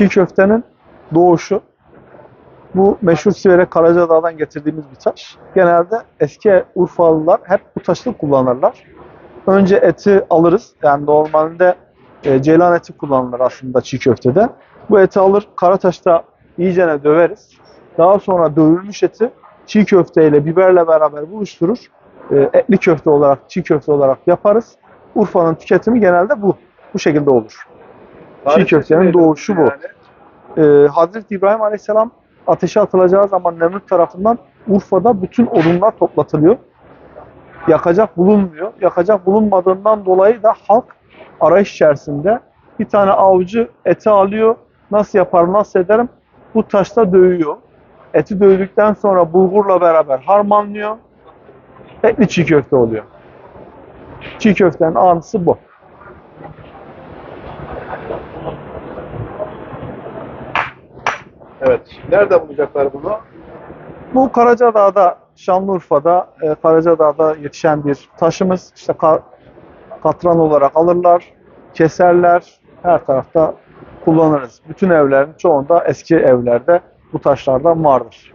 çiğ köftenin doğuşu. Bu meşhur Siverek Karacadağ'dan getirdiğimiz bir taş. Genelde eski Urfalılar hep bu taşı kullanırlar. Önce eti alırız. Yani normalde e, ceylan eti kullanılır aslında çiğ köftede. Bu eti alır Karataş'ta iyicene döveriz. Daha sonra dövülmüş eti çiğ köfteyle biberle beraber buluşturur. E, etli köfte olarak, çiğ köfte olarak yaparız. Urfa'nın tüketimi genelde bu. Bu şekilde olur. Çiğ köftenin doğuşu bu. Ee, Hazreti İbrahim Aleyhisselam ateşe atılacağı zaman Nemrut tarafından Urfa'da bütün odunlar toplatılıyor. Yakacak bulunmuyor. Yakacak bulunmadığından dolayı da halk arayış içerisinde bir tane avcı eti alıyor. Nasıl yapar, nasıl ederim? Bu taşta dövüyor. Eti dövdükten sonra bulgurla beraber harmanlıyor. Etli çiğ köfte oluyor. Çiğ köftenin anısı bu. Evet. Nerede bulacaklar bunu? Bu Karacadağ'da, Şanlıurfa'da, e, Karacadağ'da yetişen bir taşımız. İşte ka- katran olarak alırlar, keserler, her tarafta kullanırız. Bütün evlerin çoğunda eski evlerde bu taşlardan vardır.